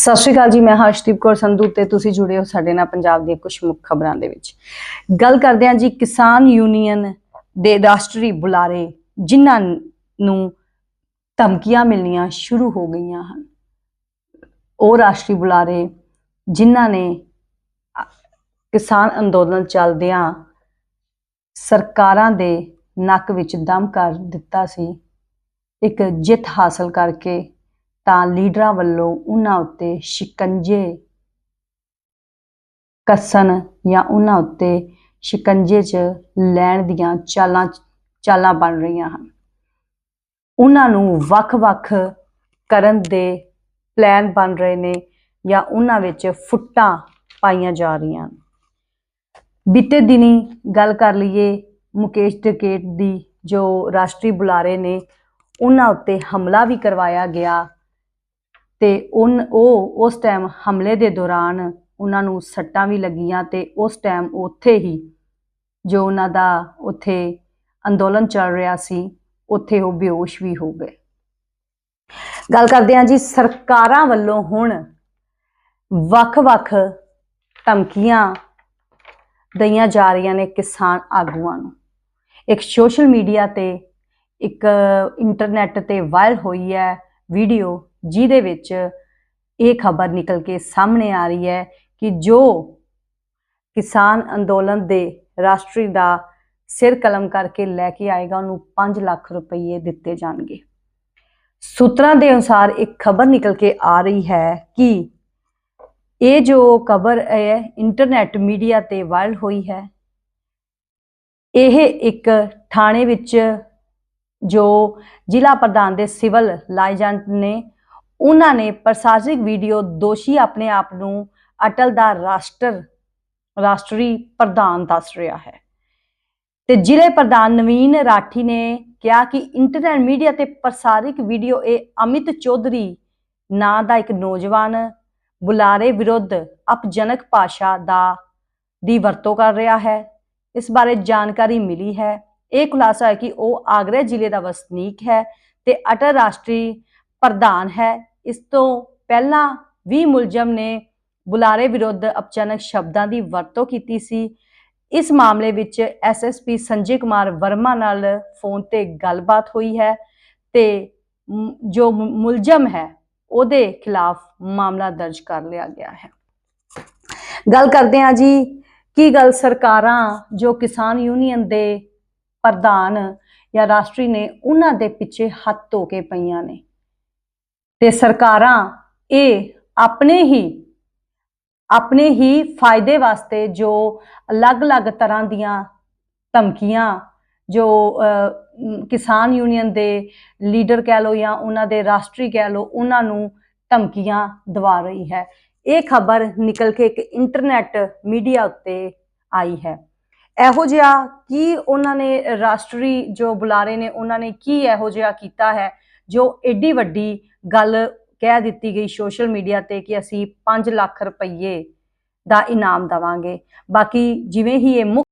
ਸਤਿ ਸ਼੍ਰੀ ਅਕਾਲ ਜੀ, ਮੈਂ ਹਰਸ਼ਦੀਪ ਕੌਰ ਸੰਧੂ ਤੇ ਤੁਸੀਂ ਜੁੜੇ ਹੋ ਸਾਡੇ ਨਾਲ ਪੰਜਾਬ ਦੀਆਂ ਕੁਝ ਮੁੱਖ ਖਬਰਾਂ ਦੇ ਵਿੱਚ। ਗੱਲ ਕਰਦੇ ਹਾਂ ਜੀ ਕਿਸਾਨ ਯੂਨੀਅਨ ਦੇ ਰਾਸ਼ਟਰੀ ਬੁਲਾਰੇ, ਜਿਨ੍ਹਾਂ ਨੂੰ ਧਮਕੀਆਂ ਮਿਲਣੀਆਂ ਸ਼ੁਰੂ ਹੋ ਗਈਆਂ ਹਨ। ਉਹ ਰਾਸ਼ਟਰੀ ਬੁਲਾਰੇ, ਜਿਨ੍ਹਾਂ ਨੇ ਕਿਸਾਨ ਅੰਦੋਲਨ ਚੱਲਦਿਆਂ ਸਰਕਾਰਾਂ ਦੇ ਨੱਕ ਵਿੱਚ ਦਮ ਕਰ ਦਿੱਤਾ ਸੀ। ਇੱਕ ਜਿੱਤ ਹਾਸਲ ਕਰਕੇ ਤਾਂ ਲੀਡਰਾਂ ਵੱਲੋਂ ਉਹਨਾਂ ਉੱਤੇ ਸ਼ਿਕੰਜੇ ਕੱਸਣ ਜਾਂ ਉਹਨਾਂ ਉੱਤੇ ਸ਼ਿਕੰਜੇ 'ਚ ਲੈਣ ਦੀਆਂ ਚਾਲਾਂ ਚਾਲਾਂ ਬਣ ਰਹੀਆਂ ਹਨ। ਉਹਨਾਂ ਨੂੰ ਵੱਖ-ਵੱਖ ਕਰਨ ਦੇ ਪਲਾਨ ਬਣ ਰਹੇ ਨੇ ਜਾਂ ਉਹਨਾਂ ਵਿੱਚ ਫੁੱਟਾਂ ਪਾਈਆਂ ਜਾ ਰਹੀਆਂ ਹਨ। ਬੀਤੇ ਦਿਨੀ ਗੱਲ ਕਰ ਲਈਏ ਮੁਕੇਸ਼ ਟਿਕੇਟ ਦੀ ਜੋ ਰਾਸ਼ਟਰੀ ਬੁਲਾਰੇ ਨੇ, ਉਹਨਾਂ ਉੱਤੇ ਹਮਲਾ ਵੀ ਕਰਵਾਇਆ ਗਿਆ ਤੇ ਉਨ, ਉਹ ਉਸ ਟਾਈਮ ਹਮਲੇ ਦੇ ਦੌਰਾਨ ਉਹਨਾਂ ਨੂੰ ਸੱਟਾਂ ਵੀ ਲੱਗੀਆਂ ਤੇ ਉਸ ਟਾਈਮ ਉੱਥੇ ਹੀ ਜੋ ਉਹਨਾਂ ਦਾ ਉੱਥੇ ਅੰਦੋਲਨ ਚੱਲ ਰਿਹਾ ਸੀ, ਉੱਥੇ ਉਹ ਬੇਹੋਸ਼ ਵੀ ਹੋ ਗਏ। ਗੱਲ ਕਰਦੇ ਹਾਂ ਜੀ ਸਰਕਾਰਾਂ ਵੱਲੋਂ ਹੁਣ ਵੱਖ-ਵੱਖ ਧਮਕੀਆਂ ਦਈਆਂ ਜਾ ਰਹੀਆਂ ਨੇ ਕਿਸਾਨ ਆਗੂਆਂ ਨੂੰ। ਇੱਕ ਸੋਸ਼ਲ ਮੀਡੀਆ ਤੇ, ਇੱਕ ਇੰਟਰਨੈਟ ਤੇ ਵਾਇਰਲ ਹੋਈ ਹੈ ਵੀਡੀਓ ਜਿਹਦੇ ਵਿੱਚ ਇਹ ਖਬਰ ਨਿਕਲ ਕੇ ਸਾਹਮਣੇ ਆ ਰਹੀ ਹੈ ਕਿ ਜੋ ਕਿਸਾਨ ਅੰਦੋਲਨ ਦੇ ਰਾਸ਼ਟਰੀ ਦਾ ਸਿਰ ਕਲਮ ਕਰਕੇ ਲੈ ਕੇ ਆਏਗਾ, ਉਹਨੂੰ 5 ਲੱਖ ਰੁਪਏ ਦਿੱਤੇ ਜਾਣਗੇ। ਸੂਤਰਾਂ ਦੇ ਅਨੁਸਾਰ ਇੱਕ ਖਬਰ ਨਿਕਲ ਕੇ ਆ ਰਹੀ ਹੈ ਕਿ ਇਹ ਜੋ ਖਬਰ ਹੈ, ਇੰਟਰਨੈਟ ਮੀਡੀਆ ਤੇ ਵਾਇਰਲ ਹੋਈ ਹੈ। ਇਹ ਇੱਕ ਥਾਣੇ ਵਿੱਚ ਜੋ ਜ਼ਿਲ੍ਹਾ ਪ੍ਰਧਾਨ ਦੇ ਸਿਵਲ ਲਾਇਜੈਂਟ ਨੇ ਉਹਨਾਂ ਨੇ ਪ੍ਰਸਾਰਿਕ ਵੀਡੀਓ ਦੋਸ਼ੀ ਆਪਣੇ ਆਪ ਨੂੰ ਅਟਲ ਦਾ ਰਾਸ਼ਟਰ, ਰਾਸ਼ਟਰੀ ਪ੍ਰਧਾਨ ਦੱਸ ਰਿਹਾ ਹੈ। ਤੇ ਜ਼ਿਲ੍ਹੇ ਪ੍ਰਧਾਨ ਨਵੀਨ ਰਾਠੀ ਨੇ ਕਿਹਾ ਕਿ ਇੰਟਰਨੈਟ ਮੀਡੀਆ ਤੇ ਪ੍ਰਸਾਰਿਤ ਵੀਡੀਓ ਇਹ ਅਮਿਤ ਚੌਧਰੀ ਨਾਂ ਦਾ ਇੱਕ ਨੌਜਵਾਨ ਬੁਲਾਰੇ ਵਿਰੁੱਧ ਅਪਜਨਕ ਭਾਸ਼ਾ ਦਾ, ਦੀ ਵਰਤੋਂ ਕਰ ਰਿਹਾ ਹੈ। ਇਸ ਬਾਰੇ ਜਾਣਕਾਰੀ ਮਿਲੀ ਹੈ। ਇਹ ਖੁਲਾਸਾ ਹੈ ਕਿ ਉਹ ਆਗਰਾ ਜ਼ਿਲ੍ਹੇ ਦਾ ਵਸਨੀਕ ਹੈ ਤੇ ਅਟਲ ਰਾਸ਼ਟਰੀ ਪ੍ਰਧਾਨ ਹੈ। ਇਸ ਤੋਂ ਪਹਿਲਾਂ ਵੀ ਮੁਲਜ਼ਮ ਨੇ ਬੁਲਾਰੇ ਵਿਰੁੱਧ ਅਪਚਨਕ ਸ਼ਬਦਾਂ ਦੀ ਵਰਤੋਂ ਕੀਤੀ ਸੀ। ਇਸ ਮਾਮਲੇ ਵਿੱਚ ਐਸਐਸਪੀ ਸੰਜੇ ਕੁਮਾਰ ਵਰਮਾ ਨਾਲ ਫੋਨ ਤੇ ਗੱਲਬਾਤ ਹੋਈ ਹੈ ਤੇ ਜੋ ਮੁਲਜ਼ਮ ਹੈ, ਉਹਦੇ ਖਿਲਾਫ ਮਾਮਲਾ ਦਰਜ ਕਰ ਲਿਆ ਗਿਆ ਹੈ। ਗੱਲ ਕਰਦੇ ਹਾਂ ਜੀ, ਕੀ ਗੱਲ ਸਰਕਾਰਾਂ ਜੋ ਕਿਸਾਨ ਯੂਨੀਅਨ ਦੇ ਪ੍ਰਧਾਨ ਜਾਂ ਰਾਸ਼ਟਰੀ ਨੇ ਉਹਨਾਂ ਦੇ ਪਿੱਛੇ ਹੱਥ ਧੋ ਕੇ ਪਈਆਂ ਨੇ? ਤੇ ਸਰਕਾਰਾਂ ਇਹ ਆਪਣੇ ਹੀ ਆਪਣੇ ਹੀ ਫਾਇਦੇ ਵਾਸਤੇ ਜੋ ਅਲੱਗ-ਅਲੱਗ ਤਰ੍ਹਾਂ ਦੀਆਂ ਧਮਕੀਆਂ, ਜੋ ਕਿਸਾਨ ਯੂਨੀਅਨ ਦੇ ਲੀਡਰ ਕਹਿ ਲਓ ਜਾਂ ਉਹਨਾਂ ਦੇ ਰਾਸ਼ਟਰੀ ਕਹਿ ਲਓ, ਉਹਨਾਂ ਨੂੰ ਧਮਕੀਆਂ ਦਵਾ ਰਹੀ ਹੈ। ਇਹ ਖਬਰ ਨਿਕਲ ਕੇ ਇੱਕ ਇੰਟਰਨੈਟ ਮੀਡੀਆ ਉੱਤੇ ਆਈ ਹੈ। ਇਹੋ ਜਿਹਾ ਕੀ ਉਹਨਾਂ ਨੇ ਰਾਸ਼ਟਰੀ ਜੋ ਬੁਲਾਰੇ ਨੇ, ਉਹਨਾਂ ਨੇ ਕੀ ਇਹੋ ਜਿਹਾ ਕੀਤਾ ਹੈ? ਜੋ ਐਡੀ ਵੱਡੀ ਗੱਲ ਕਹਿ ਦਿੱਤੀ ਗਈ ਸੋਸ਼ਲ ਮੀਡੀਆ ਤੇ ਕਿ ਅਸੀਂ 5 ਲੱਖ ਰੁਪਏ ਦਾ ਇਨਾਮ ਦਵਾਂਗੇ। ਬਾਕੀ ਜਿਵੇਂ ਹੀ ਇਹ ਮੁੱਖ